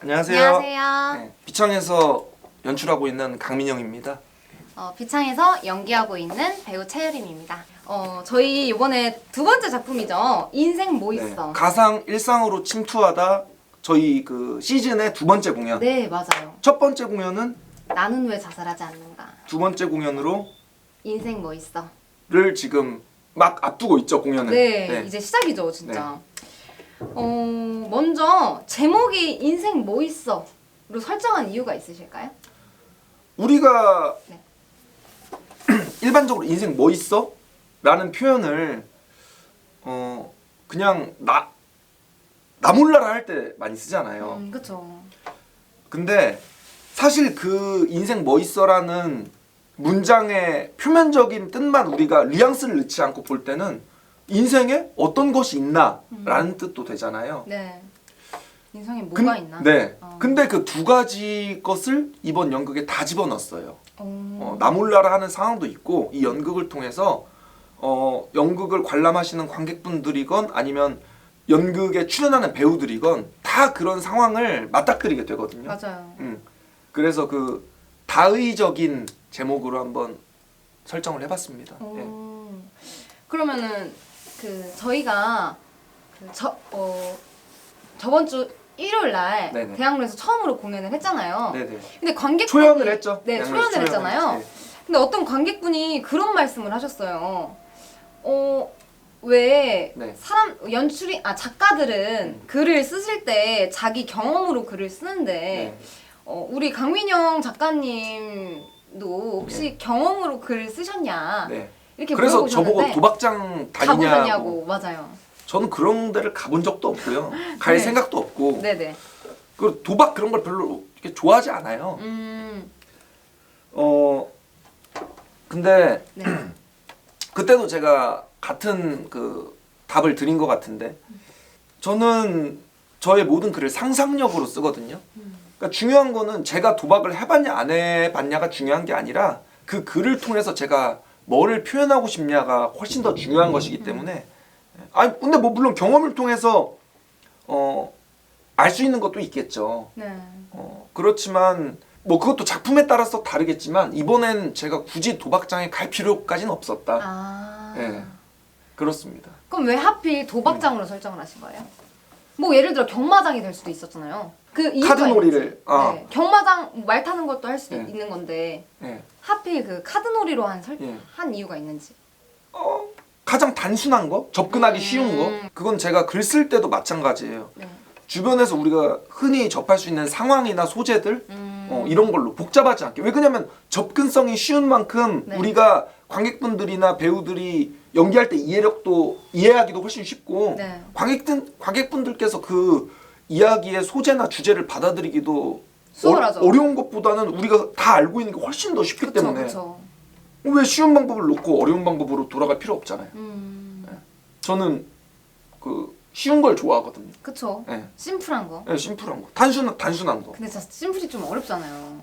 안녕하세요. 안녕하세요. 네, 비청에서 연출하고 있는 강민영입니다. 어, 비창에서 연기하고 있는 배우 최유림입니다. 어, 저희 이번에 두 번째 작품이죠. 인생 뭐 네, 있어? 가상 일상으로 침투하다 저희 그 시즌의 두 번째 공연. 네, 맞아요. 첫 번째 공연은 나는 왜 자살하지 않는가? 두 번째 공연으로 인생 뭐 있어? 를 지금 막 앞두고 있죠 공연을. 네, 이제 시작이죠, 진짜. 어, 먼저 제목이 인생 뭐 있어? 로 설정한 이유가 있으실까요? 우리가 네. 일반적으로 인생 뭐 있어? 라는 표현을 어 그냥 나 나몰라라 할 때 많이 쓰잖아요. 음, 그쵸. 근데 사실 그 인생 뭐 있어라는 문장의 표면적인 뜻만 우리가 뉘앙스를 넣지 않고 볼 때는 인생에 어떤 것이 있나라는 뜻도 되잖아요. 네. 인생에 근- 뭐가 있나? 네. 어. 근데 그 두 가지 것을 이번 연극에 다 집어넣었어요. 어, 어, 나 몰라라 하는 상황도 있고 이 연극을 통해서 어, 연극을 관람하시는 관객분들이건 아니면 연극에 출연하는 배우들이건 다 그런 상황을 맞닥뜨리게 되거든요. 맞아요. 음. 그래서 그 다의적인 제목으로 한번 설정을 해봤습니다. 예. 오. 그러면은 그 저희가 그 저, 어, 저번 주 일요일 날 네네. 대학로에서 처음으로 공연을 했잖아요. 네네. 근데 관객 초연을 했죠. 네, 양면에서 초연을 했잖아요. 했지. 근데 어떤 관객분이 그런 말씀을 하셨어요. 어, 왜 네. 사람 연출이 아 작가들은 글을 쓰실 때 자기 경험으로 글을 쓰는데 네. 어, 우리 강민영 작가님도 혹시 경험으로 글을 쓰셨냐 네. 이렇게 그래서 저보고 도박장 다니냐고. 가보셨냐고 맞아요. 저는 그런 데를 가본 적도 없고요. 갈 네. 생각도 없고. 네네. 그 도박 그런 걸 별로 이렇게 좋아하지 않아요. 음, 어 근데 네. 그때도 제가 같은 그 답을 드린 것 같은데 저는 저의 모든 글을 상상력으로 쓰거든요. 그러니까 중요한 거는 제가 도박을 해봤냐 안 해봤냐가 중요한 게 아니라 그 글을 통해서 제가 뭐를 표현하고 싶냐가 훨씬 더 중요한 것이기 때문에 아니 근데 뭐 물론 경험을 통해서 어 알 수 있는 것도 있겠죠. 네. 어, 그렇지만 뭐 그것도 작품에 따라서 다르겠지만 이번엔 제가 굳이 도박장에 갈 필요까지는 없었다. 아. 예. 그렇습니다. 그럼 왜 하필 도박장으로 설정을 하신 거예요? 뭐 예를 들어 경마장이 될 수도 있었잖아요. 그 이유가 카드놀이를. 아. 네. 경마장 말 타는 것도 할 수도 네. 있는 건데 예. 하필 그 카드놀이로 한, 설, 예. 한 이유가 있는지. 어, 가장 단순한 거, 접근하기 음. 쉬운 거, 그건 제가 글 쓸 때도 마찬가지예요. 네. 주변에서 우리가 흔히 접할 수 있는 상황이나 소재들 음. 어, 이런 걸로 복잡하지 않게 왜 그러냐면 접근성이 쉬운 만큼 네. 우리가 관객분들이나 배우들이 연기할 때 이해력도 이해하기도 훨씬 쉽고 네. 관객들 관객분들께서 그 이야기의 소재나 주제를 받아들이기도 수월하죠. 어, 려운 것보다는 우리가 다 알고 있는 게 훨씬 더 쉽기 그쵸, 때문에 그쵸. 왜 쉬운 방법을 놓고 어려운 방법으로 돌아갈 필요 없잖아요. 음. 저는 그 쉬운 걸 좋아하거든요. 그쵸. 예, 심플한 거. 예, 심플한 거, 단순 단순한 거 근데 진짜 심플이 좀 어렵잖아요.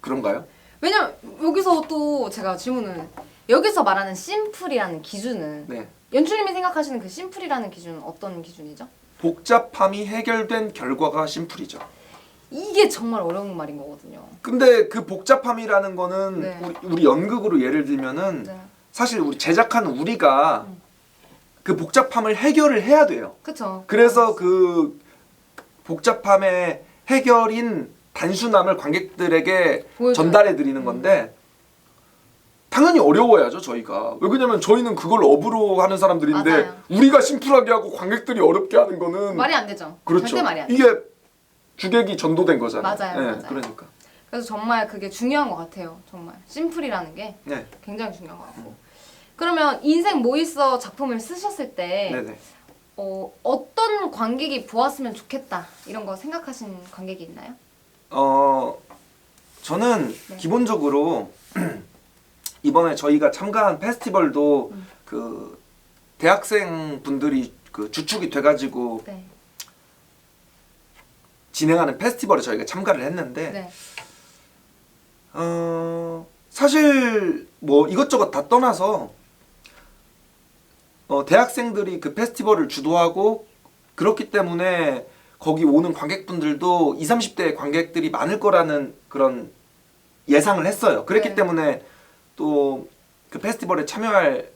그런가요? 왜냐면 여기서 또 제가 질문을 여기서 말하는 심플이라는 기준은 네. 연출님이 생각하시는 그 심플이라는 기준은 어떤 기준이죠? 복잡함이 해결된 결과가 심플이죠. 이게 정말 어려운 말인 거거든요. 근데 그 복잡함이라는 거는 네. 우리, 우리 연극으로 예를 들면은 네. 사실 우리 제작하는 우리가 음. 그 복잡함을 해결을 해야 돼요. 그쵸. 그래서 그 복잡함의 해결인 단순함을 관객들에게 보여줘요. 전달해 드리는 건데 당연히 어려워야죠 저희가 왜 그러냐면 저희는 그걸 업으로 하는 사람들인데 맞아요. 우리가 심플하게 하고 관객들이 어렵게 하는 거는 말이 안 되죠. 그렇죠 절대 말이 안 돼. 이게 주객이 전도된 거잖아요 맞아요, 네, 맞아요. 그러니까 그래서 정말 그게 중요한 것 같아요. 정말 심플이라는 게 네 굉장히 중요한 것 같고. 그러면 인생 뭐 있어 작품을 쓰셨을 때 네네 어, 어떤 관객이 보았으면 좋겠다 이런 거 생각하신 관객이 있나요? 어 저는 네. 기본적으로 이번에 저희가 참가한 페스티벌도 음. 그 대학생 분들이 그 주축이 돼가지고 네. 진행하는 페스티벌에 저희가 참가를 했는데 네. 어 사실 뭐 이것저것 다 떠나서 어 대학생들이 그 페스티벌을 주도하고 그렇기 때문에 거기 오는 관객분들도 20, 30대 관객들이 많을 거라는 그런 예상을 했어요. 그랬기 네. 때문에 또 그 페스티벌에 참여할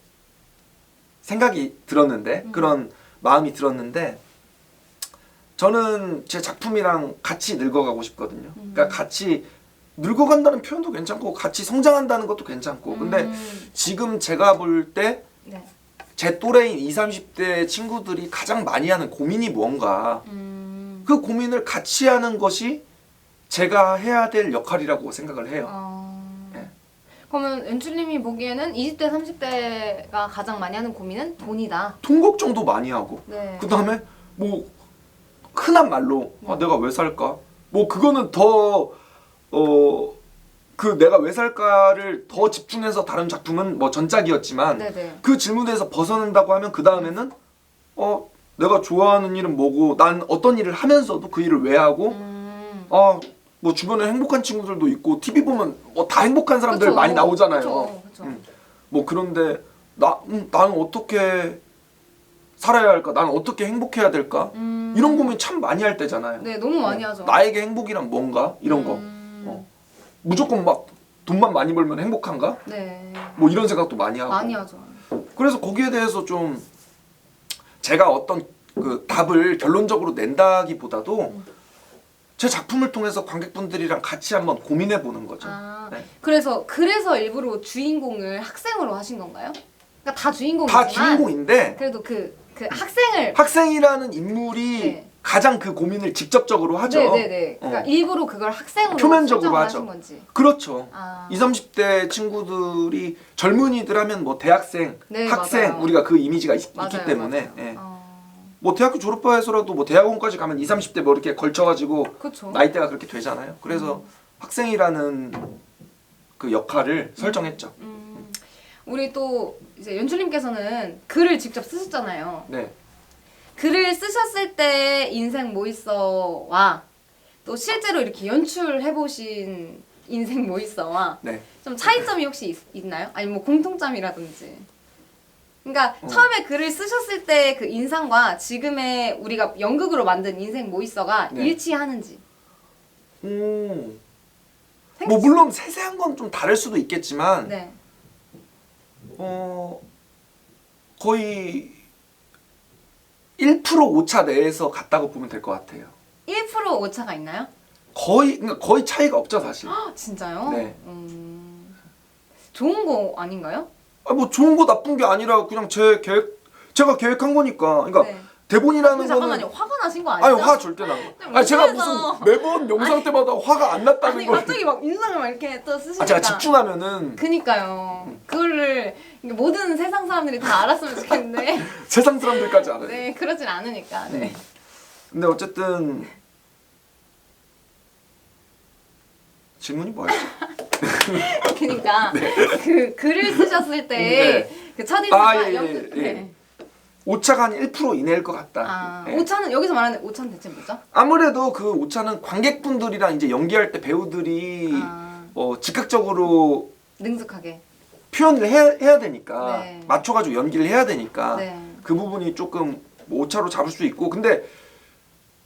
생각이 들었는데 음. 그런 마음이 들었는데 저는 제 작품이랑 같이 늙어가고 싶거든요. 음. 그러니까 같이 늙어간다는 표현도 괜찮고 같이 성장한다는 것도 괜찮고 근데 음, 지금 제가 볼때제 네. 또래인 20, 30대 친구들이 가장 많이 하는 고민이 무언가 음, 그 고민을 같이 하는 것이 제가 해야 될 역할이라고 생각을 해요. 어, 네. 그러면 연출님이 보기에는 20대 30대가 가장 많이 하는 고민은 돈이다. 돈 걱정도 많이 하고 네. 그 다음에 뭐 흔한 말로 아, 내가 왜 살까? 뭐 그거는 더 어. 그 내가 왜 살까를 더 집중해서 다른 작품은 뭐 전작이었지만 네네. 그 질문에서 벗어난다고 하면 그 다음에는 어 내가 좋아하는 일은 뭐고 난 어떤 일을 하면서도 그 일을 왜 하고 음, 아 뭐 주변에 행복한 친구들도 있고 TV 보면 뭐 다 행복한 사람들 그쵸. 많이 나오잖아요. 그쵸, 그쵸. 음. 뭐 그런데 나 음, 나는 어떻게 살아야 할까? 나는 어떻게 행복해야 될까? 음, 이런 고민 참 많이 할 때잖아요. 네, 너무 많이 어, 하죠. 나에게 행복이란 뭔가? 이런 거. 음, 어. 무조건 막 돈만 많이 벌면 행복한가? 네. 뭐 이런 생각도 많이 하고. 많이 하죠. 그래서 거기에 대해서 좀 제가 어떤 그 답을 결론적으로 낸다기보다도 음. 제 작품을 통해서 관객분들이랑 같이 한번 고민해 보는 거죠. 아, 네. 그래서 그래서 일부러 주인공을 학생으로 하신 건가요? 그러니까 다 주인공이지만 다 주인공인데 그래도 그, 그 학생을 학생이라는 인물이 네. 가장 그 고민을 직접적으로 하죠. 네네네. 그러니까 어. 일부러 그걸 학생으로 표면적으로 설정을 하죠. 하신 건지. 그렇죠. 아, 20, 30대 친구들이 젊은이들 하면 뭐 대학생, 네, 학생 맞아요. 우리가 그 이미지가 있, 맞아요, 기 때문에 맞아요. 예. 어, 뭐 대학교 졸업해서라도 뭐 대학원까지 가면 20, 30대 뭐 이렇게 걸쳐가지고. 나이대가 그렇게 되잖아요. 그래서 학생이라는 그 역할을 설정했죠. 음, 우리 또 이제 연출님께서는 글을 직접 쓰셨잖아요. 네. 글을 쓰셨을 때 인생 뭐 있어와 또 실제로 이렇게 연출해 보신 인생 뭐 있어와 네. 좀 차이점이 혹시 있, 나요 아니 뭐 공통점이라든지. 그러니까 어. 처음에 글을 쓰셨을 때 그 인상과 지금의 우리가 연극으로 만든 인생 뭐 있어가 네. 일치하는지. 오. 생- 뭐 물론 세세한 건 좀 다를 수도 있겠지만 네. 어 거의 1% 오차 내에서 갔다고 보면 될 것 같아요. 1% 오차가 있나요? 거의 그러니까 거의 차이가 없죠 사실. 아, 진짜요? 네. 음, 좋은 거 아닌가요? 아, 뭐 좋은 거 나쁜 게 아니라 그냥 제 계획 제가 계획한 거니까. 그러니까 네. 대본이라는 거는 잠깐만요. 화가 나신 거 아니죠? 아니 화 절대 난 거. 아니 제가 무슨. 매번 영상 때마다 화가 안 났다는 아니 걸. 갑자기 막 인상을 막 이렇게 또 쓰시니까. 아 제가 집중하면은 그니까요. 그거를 모든 세상 사람들이 다 알았으면 좋겠는데. 세상 사람들까지 알아요. 네, 그러진 않으니까. 네. 근데 어쨌든 질문이 뭐였지? 그러니까 그 글을 쓰셨을 때 네. 그 첫인상과 아, 예, 예, 연- 예. 네. 오차가 한 1% 이내일 것 같다. 아, 예. 오차는 여기서 말하는 오차는 대체 뭐죠? 아무래도 그 오차는 관객분들이랑 이제 연기할 때 배우들이 아, 어, 즉각적으로 능숙하게. 표현을 해야, 해야 되니까 네. 맞춰가지고 연기를 해야 되니까 네. 그 부분이 조금 뭐 오차로 잡을 수 있고 근데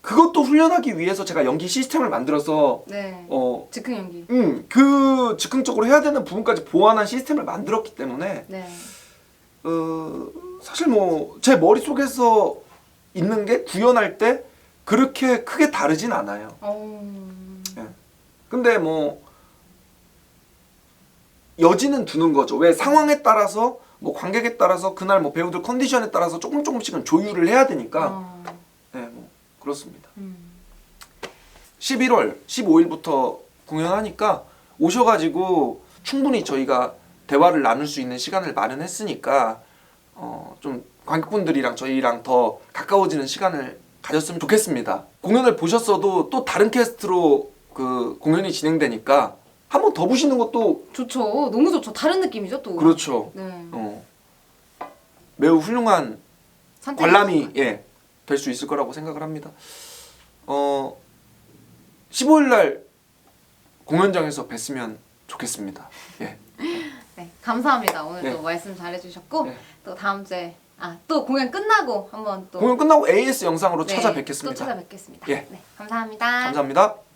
그것도 훈련하기 위해서 제가 연기 시스템을 만들어서 네. 어, 즉흥 연기. 음, 그 즉흥적으로 해야 되는 부분까지 보완한 시스템을 만들었기 때문에 네. 어, 사실 뭐 제 머릿속에서 있는 게 구현할 때 그렇게 크게 다르진 않아요. 어. 근데 뭐 여지는 두는 거죠. 왜 상황에 따라서 뭐 관객에 따라서 그날 뭐 배우들 컨디션에 따라서 조금 조금씩은 조율을 해야 되니까 어. 그렇습니다. 음. 11월 15일부터 공연하니까 오셔가지고 충분히 저희가 대화를 나눌 수 있는 시간을 마련했으니까 어, 좀 관객분들이랑 저희랑 더 가까워지는 시간을 가졌으면 좋겠습니다. 공연을 보셨어도 또 다른 캐스트로 그 공연이 진행되니까 한 번 더 보시는 것도 좋죠. 너무 좋죠. 다른 느낌이죠, 또. 그렇죠. 네. 어, 매우 훌륭한 관람이 예, 될 수 있을 거라고 생각을 합니다. 어 15일 날 공연장에서 뵀으면 좋겠습니다. 예. 네, 감사합니다. 오늘 네. 또 말씀 잘해주셨고 네. 또 다음 주에 아, 또 공연 끝나고 한번 또 공연 끝나고 AS 영상으로 네, 찾아뵙겠습니다. 또 찾아뵙겠습니다. 예. 네, 감사합니다. 감사합니다.